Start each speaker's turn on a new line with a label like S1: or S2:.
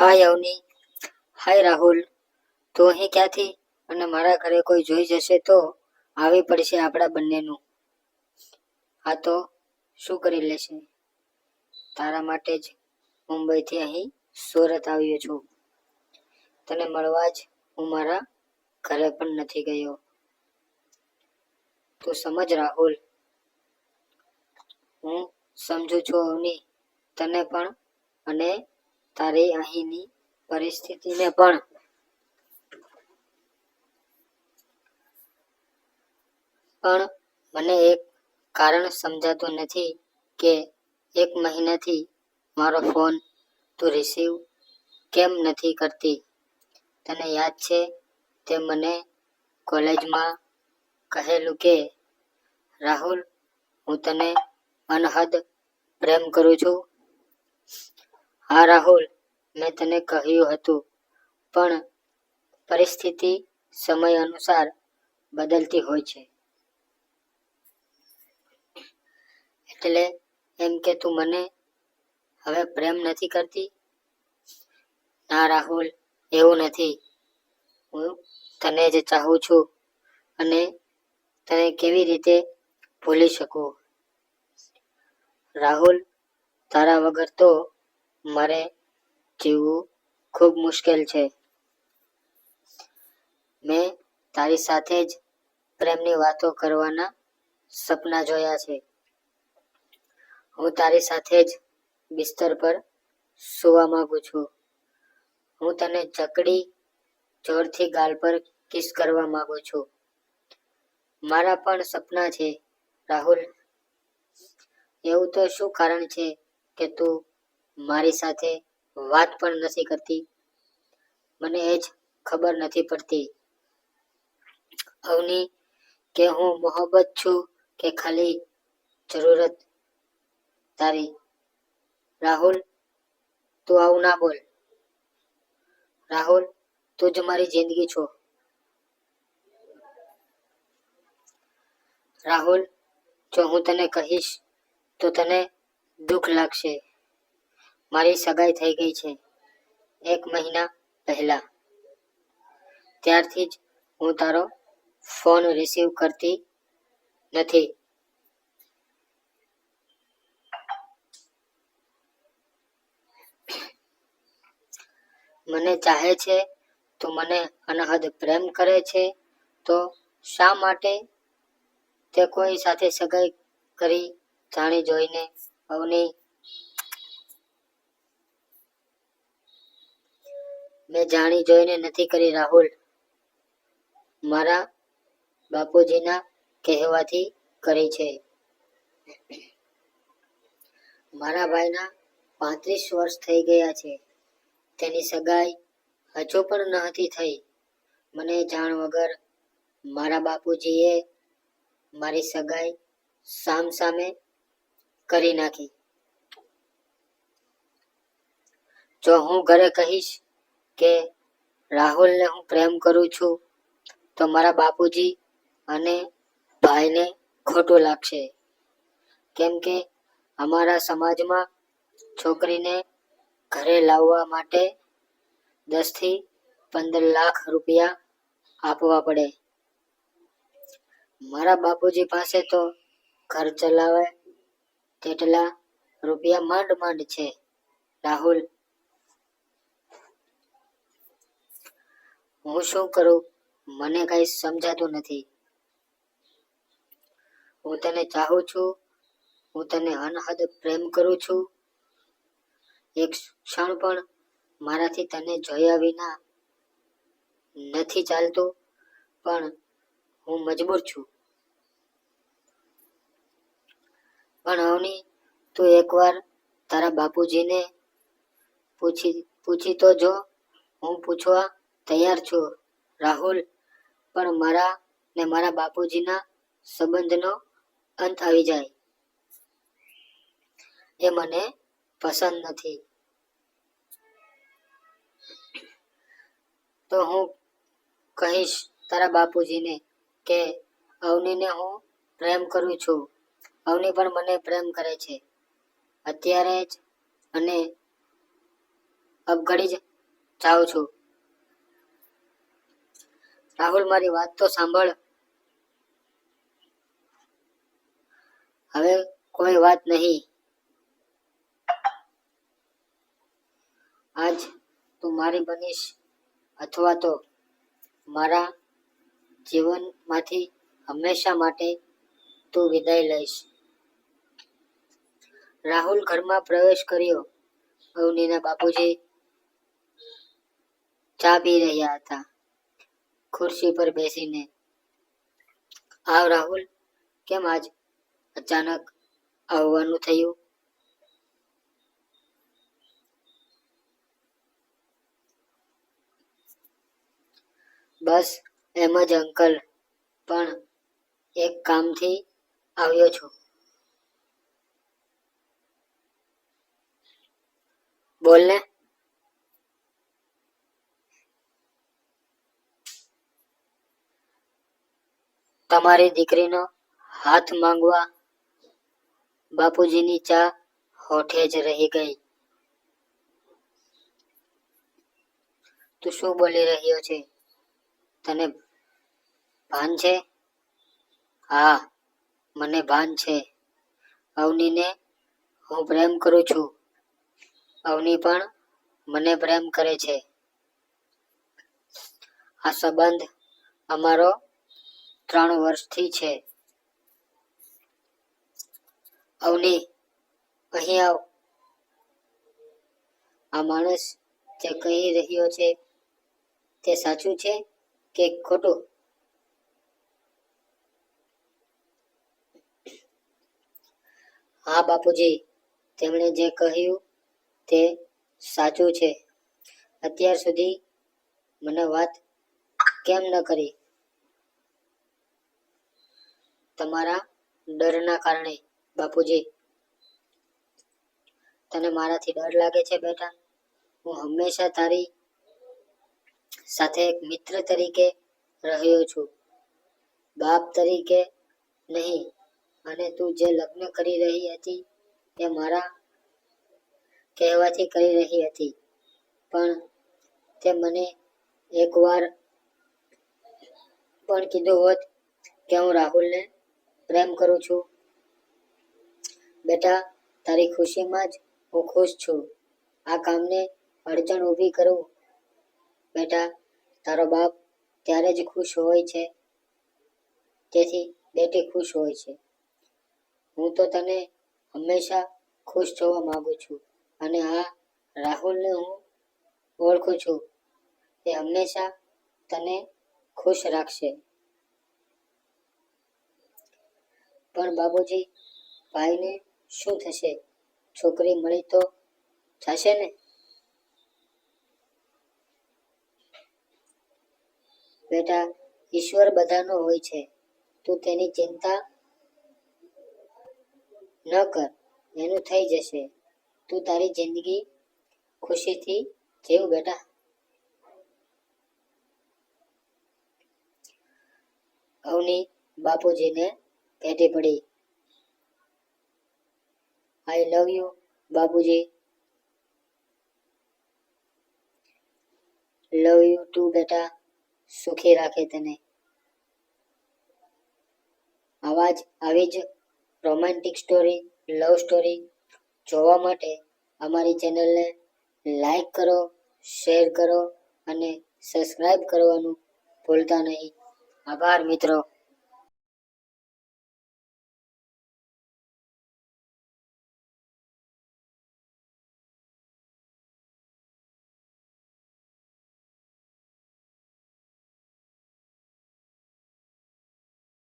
S1: હાય અવની હાય રાહુલ, તું અહીં ક્યાંથી? અને મારા ઘરે કોઈ જોઈ જશે તો આવી પડશે આપણા બંનેનું. આ તો, શું કરી લેશે? તારા માટે જ મુંબઈથી અહીં સુરત આવ્યો છું. તને મળવા જ હું મારા ઘરે પણ નથી ગયો. તું સમજ રાહુલ. હું સમજુ છું અવની તને પણ અને તારી અહીંની પરિસ્થિતિને પણ પણ મને એક કારણ સમજાતું નથી કે એક મહિનાથી મારો ફોન તું રિસીવ કેમ નથી કરતી? તને યાદ છે તે મને કોલેજમાં કહેલું કે, રાહુલ, હું તને અનહદ પ્રેમ કરું છું. હા, રાહુલ, મેં તને કહ્યું હતું, પણ પરિસ્થિતિ સમય અનુસાર બદલતી હોય છે. એટલે એમ કે તું મને હવે પ્રેમ નથી કરતી? ના, રાહુલ, એવું નથી. હું તને જ ચાહું છું અને તને કેવી રીતે ભૂલી શકું? રાહુલ, તારા વગર તો મારે જીવવું ખૂબ મુશ્કેલ છે. મેં તારી સાથે જ પ્રેમની વાતો કરવાના સપના જોયા છે. હું તારી સાથે જ બિસ્તર પર સુવા માંગુ છું. હું તને જકડી જોરથી ગાલ પર કિસ કરવા માંગુ છું. મારા પણ સપના છે, રાહુલ. એવું તો શું કારણ છે કે તું મારી સાથે વાત પણ નથી કરતી. મને એ જ ખબર નથી પડતી. અવની, કે હું મોહબ્બત છું કે ખાલી જરૂરત? તારી. રાહુલ, તું આવું ના બોલ. રાહુલ, તું જ મારી જિંદગી છો. રાહુલ, જો હું તને કહીશ તો તને દુઃખ લાગશે. મારી સગાઈ થઈ ગઈ છે, એક મહિના પહેલા. ત્યારથી જ હું તારો ફોન રિસીવ કરતી નથી. મને ચાહે છે તો મને અનહદ પ્રેમ કરે છે, તો શા માટે તે કોઈ સાથે સગાઈ કરી જાણી જોઈને અવની મેં જાણી જોઈને નથી કરી રાહુલ. મારા બાપુજીના કહેવાથી કરી છે. મારા ભાઈના પાંત્રીસ વર્ષ થઈ ગયા છે. તેની સગાઈ હજુ પણ ન હતી થઈ. મને જાણ વગર મારા બાપુજીએ મારી સગાઈ સામ સામે કરી નાખી. જો હું ઘરે કહીશ કે રાહુલને હું પ્રેમ કરું છું, તો મારા બાપુજી અને ભાઈને ખોટું લાગશે. કેમ કે અમારા સમાજમાં છોકરીને ઘરે લાવવા માટે દસથી પંદર લાખ રૂપિયા આપવા પડે. મારા બાપુજી પાસે તો ઘર ચલાવે તેટલા રૂપિયા માંડ માંડ છે. રાહુલ હું શું કરું? મને કઈ સમજાતું નથી. હું તને ચાહું છું. હું તને અનહદ પ્રેમ કરું છું. એક ક્ષણ પણ મારાથી તને જોયા વિના નથી ચાલતું, પણ હું મજબૂર છું. પણ અવની, તું એકવાર તારા બાપુજીને પૂછી પૂછી તો જો હું પૂછવા તૈયાર છું, રાહુલ? પણ મારા ને મારા બાપુજીના સંબંધનો અંત આવી જાય. એ મને પસંદ નથી. તો હું કહીશ તારા બાપુજીને કે અવનીને હું પ્રેમ કરું છું. અવની પણ મને પ્રેમ કરે છે. અત્યારે જ અને અપઘડી જ જાઉં છું. રાહુલ, મારી વાત તો સાંભળ. હવે કોઈ વાત નહીં. આજ તું મારી બનીશ અથવા તો મારા જીવનમાંથી હંમેશા માટે તું વિદાય લઈશ. રાહુલ ઘરમાં પ્રવેશ કર્યો. અવનીના બાપુજી ચા પી રહ્યા હતા. ખુરશી પર બેસીને, આવ રાહુલ, કેમ આજ અચાનક આવવાનું થયું? બસ, એમ જ અંકલ, પણ એક કામથી આવ્યો છું. બોલ ને. તમારી દીકરીનો હાથ માંગવા બાપુજીની ચા હોઠે જ રહી ગઈ. તું શું બોલી રહ્યો છે? તને ભાન છે? હા, મને ભાન છે. અવનીને હું પ્રેમ કરું છું. અવની પણ મને પ્રેમ કરે છે. આ સંબંધ અમારો ત્રણ વર્ષથી છે. અવની, અહીં આવ. આ માણસ જે કહી રહ્યો છે તે સાચું છે કે ખોટું? હા, બાપુજી, તેમણે જે કહ્યું તે સાચું છે. અત્યાર સુધી મને વાત કેમ ન કરી? તમારા ડરના કારણે, બાપુજી. તને મારાથી ડર લાગે છે બેટા? હું હંમેશા તારી સાથે એક મિત્ર તરીકે રહ્યો છું. બાપ તરીકે નહીં, અને તું જે લગ્ન કરી રહી હતી તે મારા કહેવાથી કરી રહી હતી. પણ તે મને એકવાર પણ કીધું હોત કે હું રાહુલને પ્રેમ કરું છું? બેટા, તારી ખુશીમાં જ હું ખુશ છું. આ કામને અડચણ ઊભી કરું. બેટા, તારો બાપ ત્યારે જ ખુશ હોય છે. તેથી બેટી ખુશ હોય છે. હું તો તને હંમેશા ખુશ જોવા માંગુ છું અને આ રાહુલને હું ઓળખું છું. તે હંમેશા તને ખુશ રાખશે. પણ બાબુજી, ભાઈને શું થશે? છોકરી મળી તો થશે ને? બેટા, ઈશ્વર બધાનો હોય છે. તું તેની ચિંતા ન કર, એનું થઈ જશે. તું તારી જિંદગી ખુશીથી જીવ બેટા. અવની બાપુજીને ભેટી પડી. આઈ લવ યુ બાપુજી. લવ યુ ટુ બેટા. સુખી રાખે તને. આવા જ આવી જ રોમેન્ટિક સ્ટોરી લવ સ્ટોરી જોવા માટે અમારી ચેનલને લાઈક કરો શેર કરો અને સબસ્ક્રાઈબ કરવાનું ભૂલતા નહીં. આભાર મિત્રો.